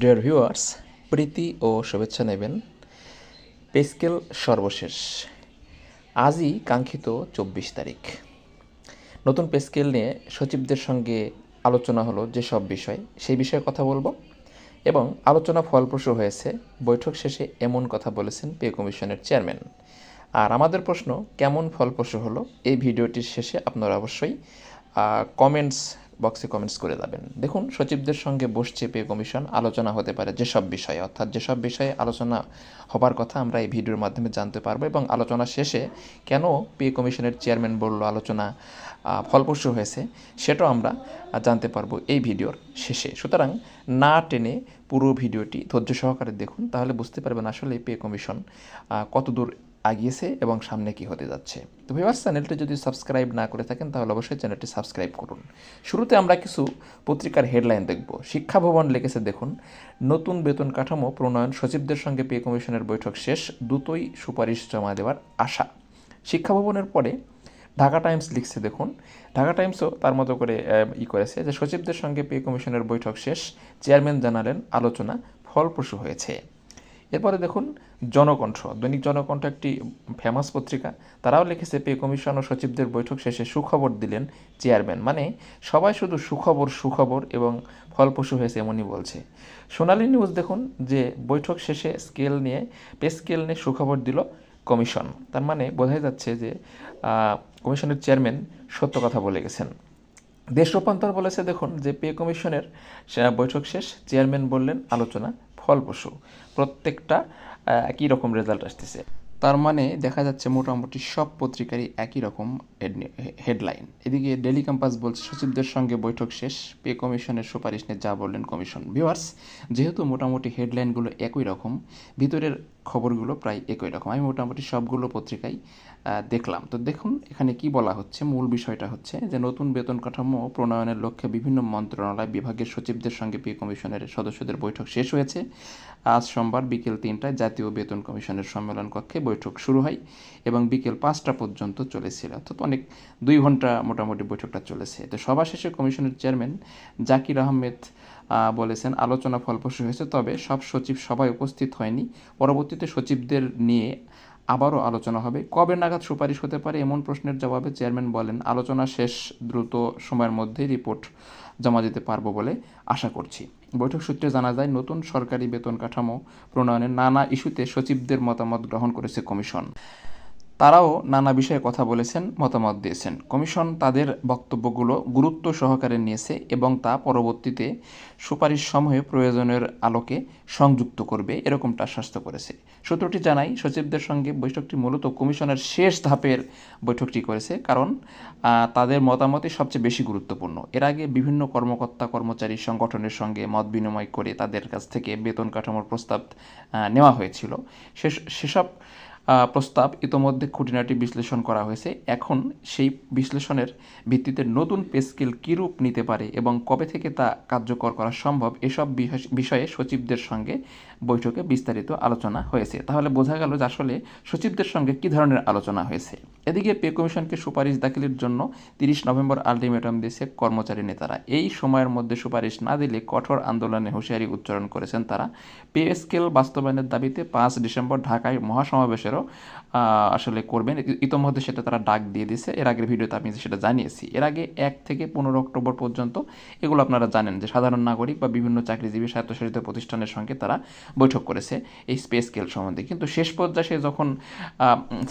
Dear viewers প্রীতি ও শুভেচ্ছা নেবেন। Pascal সর্বশেষ। আজই কাঙ্ক্ষিত চব্বিশ তারিখ। নতুন পেস্কেল নিয়ে সচিবদের সঙ্গে আলোচনা হলো যেসব বিষয়, সেই বিষয়ে কথা বলব। এবং আলোচনা ফলপ্রসূ হয়েছে। বৈঠক শেষে এমন কথা বলেছেন পে কমিশনের চেয়ারম্যান। আর আমাদের প্রশ্ন, কেমন ফলপ্রসূ হলো? এই ভিডিওটির শেষে আপনারা অবশ্যই কমেন্টস বক্সে কমেন্টস করে যাবেন। দেখুন, সচিবদের সঙ্গে বসছে পে কমিশন আলোচনা হতে পারে যেসব বিষয়ে। অর্থাৎ যেসব বিষয়ে আলোচনা হবার কথা আমরা এই ভিডিওর মাধ্যমে জানতে পারব এবং আলোচনা শেষে কেন পে কমিশনের চেয়ারম্যান বলল আলোচনা ফলপ্রসূ হয়েছে, সেটাও আমরা জানতে পারব এই ভিডিওর শেষে। সুতরাং না টেনে পুরো ভিডিওটি ধৈর্য সহকারে দেখুন, তাহলে বুঝতে পারবেন আসলে পে কমিশন কতদূর আগিয়েছে এবং সামনে কি হতে যাচ্ছে। তো ভিভার্স চ্যানেলটি যদি সাবস্ক্রাইব না করে থাকেন, তাহলে অবশ্যই চ্যানেলটি সাবস্ক্রাইব করুন। শুরুতে আমরা কিছু পত্রিকার হেডলাইন দেখব। শিক্ষা ভবন লিখেছে, দেখুন, নতুন বেতন কাঠামো প্রণয়ন সচিবদের সঙ্গে পে কমিশনের বৈঠক শেষ, দ্রুতই সুপারিশ জমা দেওয়ার আশা। শিক্ষা ভবনের পরে ঢাকা টাইমস লিখছে, দেখুন, ঢাকা টাইমসও তার মতো করে ই করেছে যে সচিবদের সঙ্গে পে কমিশনের বৈঠক শেষ, চেয়ারম্যান জানালেন, আলোচনা ফলপ্রসূ হয়েছে। এরপরে দেখুন, জনকণ্ঠ। দৈনিক জনকণ্ঠ একটি ফেমাস পত্রিকা। তারাও লিখেছে, পে কমিশন ও সচিবদের বৈঠক শেষে সুখবর দিলেন চেয়ারম্যান। মানে সবাই শুধু সুখবর সুখবর এবং ফলপ্রসূ হয়েছে এমনই বলছে। সোনালী নিউজ দেখুন যে বৈঠক শেষে স্কেল নিয়ে পে স্কেল নিয়ে সুখবর দিল কমিশন। তার মানে বোঝাই যাচ্ছে যে কমিশনের চেয়ারম্যান সত্য কথা বলে গেছেন। দেশ রূপান্তর বলেছে, দেখুন, যে পে কমিশনের বৈঠক শেষ, চেয়ারম্যান বললেন, আলোচনা ফলপ্রসূ। প্রত্যেকটা একই রকম রেজাল্ট আসতেছে। তার মানে দেখা যাচ্ছে মোটামুটি সব পত্রিকারই একই রকম হেডলাইন। এদিকে ডেলি ক্যাম্পাস বলছে, সচিবদের সঙ্গে বৈঠক শেষ, পে কমিশনের সুপারিশ নিয়ে যা বললেন কমিশন ভিউয়ার্স। যেহেতু মোটামুটি হেডলাইনগুলো একই রকম, ভিতরের খবরগুলো প্রায় একই রকম। আমি মোটামুটি সবগুলো পত্রিকায় দেখলাম। তো দেখুন এখানে কি বলা হচ্ছে? মূল বিষয়টা হচ্ছে যে নতুন বেতন কাঠামো প্রণয়নের লক্ষ্যে বিভিন্ন মন্ত্রণালয় বিভাগের সচিবদের সঙ্গে পে কমিশনের সদস্যদের বৈঠক শেষ হয়েছে। আজ সোমবার বিকেল তিনটায় জাতীয় বেতন কমিশনের সম্মেলন কক্ষে বৈঠক শুরু হয় এবং বিকেল পাঁচটা পর্যন্ত চলেছিল। অর্থাৎ অনেক দুই ঘণ্টা মোটামুটি বৈঠকটা চলেছে। তো সভা শেষে কমিশনের চেয়ারম্যান জাকির আহমেদ আহ, বলেছেন, আলোচনা ফলপ্রসূ হয়েছে। তবে সব সচিব সভায় উপস্থিত হয়নি। পরবর্তীতে সচিবদের নিয়ে আবারও আলোচনা হবে। কবে নাগাদ সুপারিশ হতে পারে এমন প্রশ্নের জবাবে চেয়ারম্যান বলেন, আলোচনা শেষ দ্রুত সময়ের মধ্যেই রিপোর্ট জমা দিতে পারব বলে আশা করছি। বৈঠক সূত্রে জানা যায়, নতুন সরকারি বেতন কাঠামো প্রণয়নের নানা ইস্যুতে সচিবদের মতামত গ্রহণ করেছে কমিশন। তারাও নানা বিষয়ে কথা বলেছেন, মতামত দিয়েছেন। কমিশন তাদের বক্তব্যগুলো গুরুত্ব সহকারে নিয়েছে এবং তা পরবর্তীতে সুপারিশ সমূহে প্রয়োজনের আলোকে সংযুক্ত করবে, এরকমটা আশ্বস্ত করেছে। সূত্রটি জানাই সচিবদের সঙ্গে বৈঠকটি মূলত কমিশনের শেষ ধাপের বৈঠকটি করেছে কারণ তাদের মতামতই সবচেয়ে বেশি গুরুত্বপূর্ণ। এর আগে বিভিন্ন কর্মকর্তা কর্মচারী সংগঠনের সঙ্গে মত বিনিময় করে তাদের কাছ থেকে বেতন কাঠামোর প্রস্তাব নেওয়া হয়েছিল। সেসব প্রস্তাব ইতোমধ্যে খুঁটিনাটি বিশ্লেষণ করা হয়েছে। এখন সেই বিশ্লেষণের ভিত্তিতে নতুন পে স্কেল কী রূপ নিতে পারে এবং কবে থেকে তা কার্যকর করা সম্ভব, এসব বিষ- বিষয়ে সচিবদের সঙ্গে বৈঠকে বিস্তারিত আলোচনা হয়েছে। তাহলে বোঝা গেল যে আসলে সচিবদের সঙ্গে কী ধরনের আলোচনা হয়েছে। এদিকে পে কমিশনকে সুপারিশ দাখিলের জন্য তিরিশ নভেম্বর আলটিমেটাম দিয়েছে কর্মচারী নেতারা। এই সময়ের মধ্যে সুপারিশ না দিলে কঠোর আন্দোলনে হুঁশিয়ারি উচ্চারণ করেছেন তারা। পে স্কেল বাস্তবায়নের দাবিতে পাঁচ ডিসেম্বর ঢাকায় মহাসমাবেশেরও ¿no? আসলে করবেন। ইতোমধ্যে সেটা তারা ডাক দিয়ে দিয়েছে। এর আগের ভিডিওতে আমি সেটা জানিয়েছি। এর আগে এক থেকে পনেরো অক্টোবর পর্যন্ত এগুলো আপনারা জানেন যে সাধারণ নাগরিক বা বিভিন্ন চাকরিজীবী স্বায়ত্তশাসিত প্রতিষ্ঠানের সঙ্গে তারা বৈঠক করেছে এই পে স্কেল সম্বন্ধে। কিন্তু শেষ পর্যায়ে যখন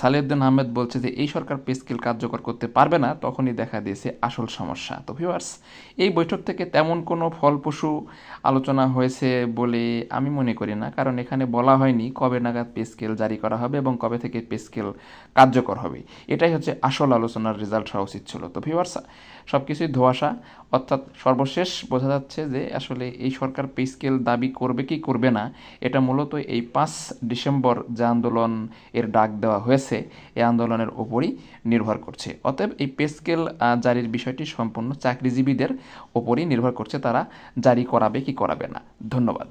সালেউদ্দিন আহমেদ বলছে যে এই সরকার পে স্কেল কার্যকর করতে পারবে না, তখনই দেখা দিয়েছে আসল সমস্যা। তো ভিউয়ার্স এই বৈঠক থেকে তেমন কোনো ফলপ্রসূ আলোচনা হয়েছে বলে আমি মনে করি না। কারণ এখানে বলা হয়নি কবে নাগাদ পে স্কেল জারি করা হবে এবং কবে থেকে পে স্কেল কার্যকর হবে। এটাই হচ্ছে আসল আলোচনার রেজাল্ট হওয়া উচিত ছিল। তো ভিউয়ার্স সব কিছুই ধোয়াশা। অর্থাৎ সর্বশেষ বোঝা যাচ্ছে যে আসলে এই সরকার পে স্কেল দাবি করবে কি করবে না, এটা মূলত এই পাঁচ ডিসেম্বর যে আন্দোলন এর ডাক দেওয়া হয়েছে, এই আন্দোলনের ওপরই নির্ভর করছে। অতএব এই পে স্কেল জারির বিষয়টি সম্পূর্ণ চাকরিজীবীদের ওপরই নির্ভর করছে, তারা জারি করাবে কি করাবে না। ধন্যবাদ।